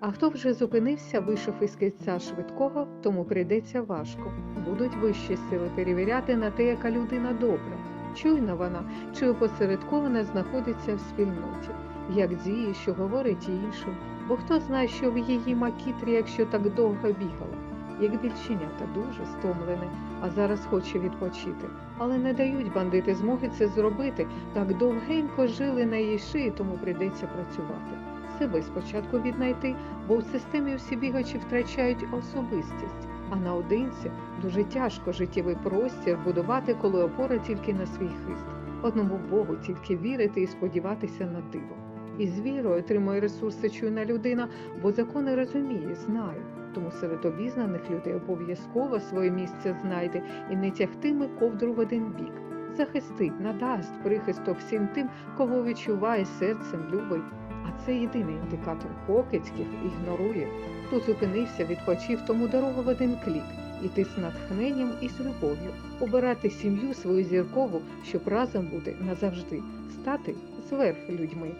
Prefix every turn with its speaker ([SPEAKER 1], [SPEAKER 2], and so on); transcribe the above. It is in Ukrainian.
[SPEAKER 1] А хто вже зупинився, вийшов із кільця швидкого, тому прийдеться важко. Будуть вищі сили перевіряти на те, яка людина добра, чуйна вона чи опосередкована знаходиться в спільноті, як діє, що говорить іншим, бо хто знає, що в її макітрі, якщо так довго бігала, як більченята дуже стомлене, а зараз хоче відпочити. Але не дають бандити змоги це зробити, так довгенько жили на її шиї, тому прийдеться працювати. Себе спочатку віднайти, бо в системі всі бігачі втрачають особистість, а наодинці дуже тяжко життєвий простір будувати, коли опора тільки на свій хист. Одному Богу тільки вірити і сподіватися на диво. І з вірою отримує ресурси чуйна людина, бо закони розуміє, знає. Тому серед обізнаних людей обов'язково своє місце знайде і не тягтиме ковдру в один бік. Захистить, надасть прихисток всім тим, кого відчуває серцем, любить. А це єдиний індикатор покидьків ігнорує. Хто зупинився, відпочив, тому дорога в один клік. Іти з натхненням і з любов'ю, обирати сім'ю свою зіркову, щоб разом бути назавжди, стати зверх людьми.